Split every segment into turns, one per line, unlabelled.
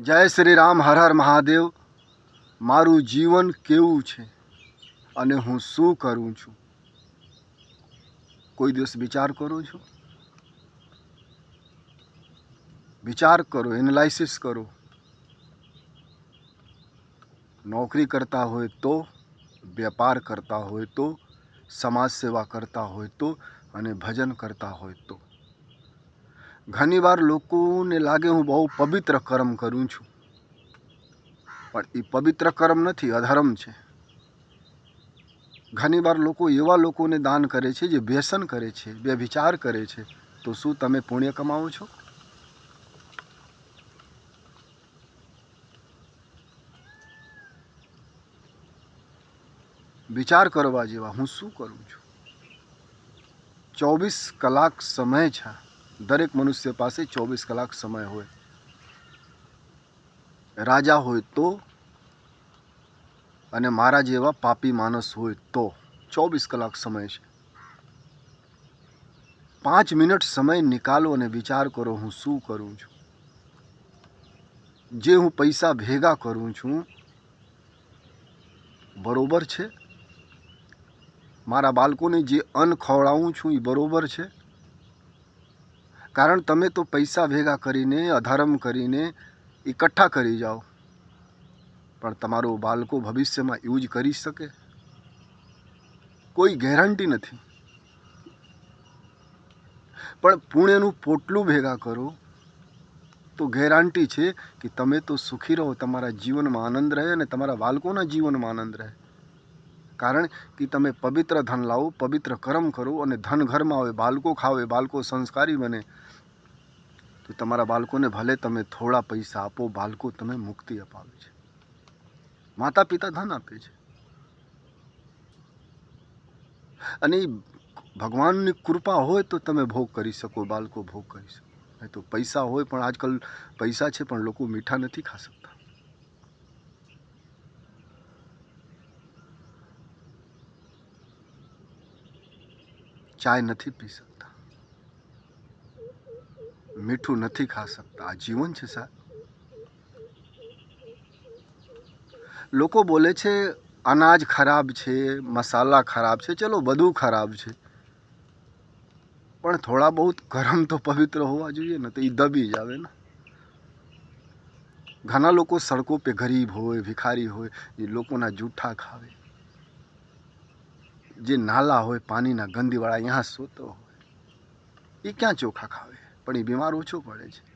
જય શ્રી રામ, હર હર મહાદેવ. મારું જીવન કેવું છે અને હું શું કરું છું? કોઈ દિવસ વિચાર કરો છો? વિચાર કરો એનાલાઇસિસ કરો. નોકરી કરતા હોય તો, વેપાર કરતા હોય તો સમાજ સેવા કરતા હોય તો અને ભજન કરતા હોય તો. ઘણીવાર લોકોને લાગે હું બહુ પવિત્ર કર્મ કરું છું. પણ એ પવિત્ર કર્મ નથી, અધર્મ છે. ઘણીવાર લોકો એવા લોકોને દાન કરે છે જે વ્યસન કરે છે બે વિચાર કરે છે. તો શું તમે પુણ્ય કમાવો છો? વિચાર કરવા જેવા હું શું કરું છું? ચોવીસ કલાક સમય છે. દરેક મનુષ્ય પાસે ચોવીસ કલાક સમય હોય. રાજા હોય તો અને મારા જેવા પાપી માણસ હોય તો ચોવીસ કલાક સમય છે. પાંચ મિનિટ સમય નિકાલો અને વિચાર કરો હું શું કરું છું. જે હું પૈસા ભેગા કરું છું, બરોબર છે? મારા બાળકોને જે અન્ન ખવડાવું છું એ બરોબર છે? કારણ તમે તો પૈસા ભેગા કરીને, અધર્મ કરીને એકઠા કરી જાઓ. પણ તમારો બાળકો ભવિષ્યમાં યુઝ કરી શકે. કોઈ ગેરંટી નથી. પણ પુણ્યનું પોટલું ભેગા કરો, તો ગેરંટી છે કે તમે તો સુખી રહો, તમારા જીવનમાં આનંદ રહે અને તમારા બાળકોના જીવનમાં આનંદ રહે. કારણ કે તમે પવિત્ર ધન લાવો, પવિત્ર કર્મ કરો અને ધન ઘરમાં આવે, બાળકો ખાવે, બાળકો સંસ્કારી બને, તો તમારા બાળકોને ભલે તમે થોડા પૈસા આપો, બાળકો તમે મુક્તિ અપાવે છે. માતા પિતા ધન આપે છે. અને ભગવાનની કૃપા હોય તો તમે ભોગ કરી શકો, બાળકો ભોગ કરી શકો. નહીં તો પૈસા હોય પણ આજકાલ પૈસા છે પણ લોકો મીઠા નથી ખા શકતા. ચાય નથી પી શકતા. મીઠું નથી ખા શકતા. આ જીવન છે સાહેબ. લોકો બોલે છે, અનાજ ખરાબ છે, મસાલા ખરાબ છે. ચલો, બધું ખરાબ છે. પણ થોડા બહુ ગરમ તો પવિત્ર હોવા જોઈએ ને, તો એ દબી જ આવે ને. ઘણા લોકો સડકો પે ગરીબ હોય, ભિખારી હોય, એ લોકોના જૂઠા ખાવે. જે નાલા હોય, પાણીના ગંદીવાળા અહીંયા સૂતો હોય એ ક્યાં ચોખા ખાવે? પણ એ બીમાર ઓછો પડે છે.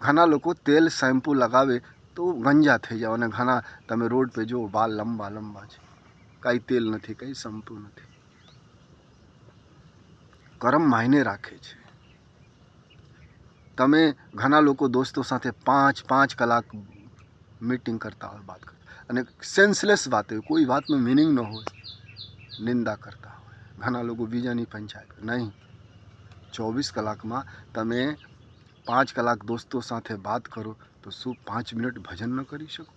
ઘણા લોકો તેલ શેમ્પૂ લગાવે તો ગંજા થઈ જાવ અને ઘણા, તમે રોડ પે જુઓ બાલ લંબા લંબા છે. કાંઈ તેલ નથી, કંઈ શેમ્પૂ નથી. કરમ માયને રાખે છે. તમે ઘણા લોકો દોસ્તો સાથે પાંચ પાંચ કલાક મીટિંગ કરતા હોય, વાત કરતા અને સેન્સલેસ વાત હોય, કોઈ વાતનું મિનિંગ ન હોય. નિંદા કરતા હોય. ઘણા લોકો બીજાની પંચાયત. નહીં. ચોવીસ કલાકમાં તમે પાંચ કલાક દોસ્તો સાથે વાત કરો તો શું પાંચ મિનિટ ભજન ન કરી શકો?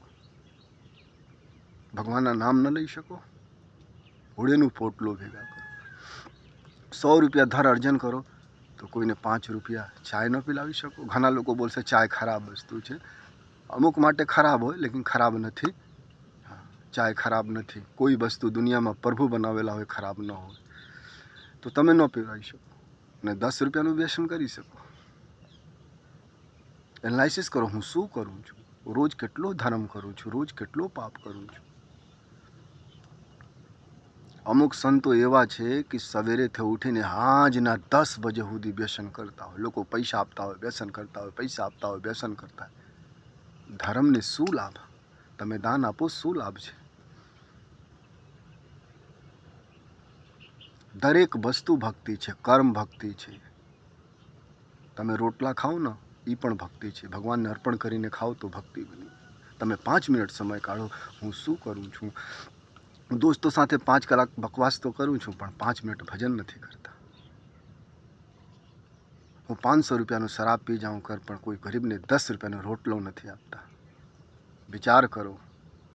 ભગવાનના નામ ન લઈ શકો? હોળીનું પોટલો ભેગા કરો. સો રૂપિયા ધર અર્જન કરો તો કોઈને પાંચ રૂપિયા ચાય ન પીલાવી શકો? ઘણા લોકો બોલશે, ચાય ખરાબ વસ્તુ છે. અમુક માટે ખરાબ હોય, લેકિન ખરાબ નથી. ચાય ખરાબ નથી. કોઈ વસ્તુ દુનિયામાં પ્રભુ બનાવેલા હોય, ખરાબ ન હોય. તો તમે ન પીવડાવી શકો. અને દસ રૂપિયાનું વ્યસન કરી શકો. એનાલિસિસ કરો, હું શું કરું છું? રોજ કેટલો ધર્મ કરું છું? રોજ કેટલો પાપ કરું છું? અમુક સંતો એવા છે કે સવેરેથી ઉઠીને હાજના દસ બજે સુધી વ્યસન કરતા હોય. લોકો પૈસા આપતા હોય, વ્યસન કરતા હોય, પૈસા આપતા હોય, વ્યસન કરતા હોય. ધર્મને શું લાભ? તમે દાન આપો, શું લાભ છે? દરેક વસ્તુ ભક્તિ છે, કર્મ ભક્તિ છે. તમે રોટલા ખાઓ ને એ પણ ભક્તિ છે. ભગવાનને અર્પણ કરીને ખાઓ તો ભક્તિ બની. તમે પાંચ મિનિટ સમય કાઢો, હું શું કરું છું? દોસ્તો સાથે પાંચ કલાક બકવાસ તો કરું છું, પણ પાંચ મિનિટ ભજન નથી કરતા. હું પાંચસો રૂપિયાનો શરાબ પી જાઉં કર પણ કોઈ ગરીબને દસ રૂપિયાનો રોટલો નથી આપતા. વિચાર કરો.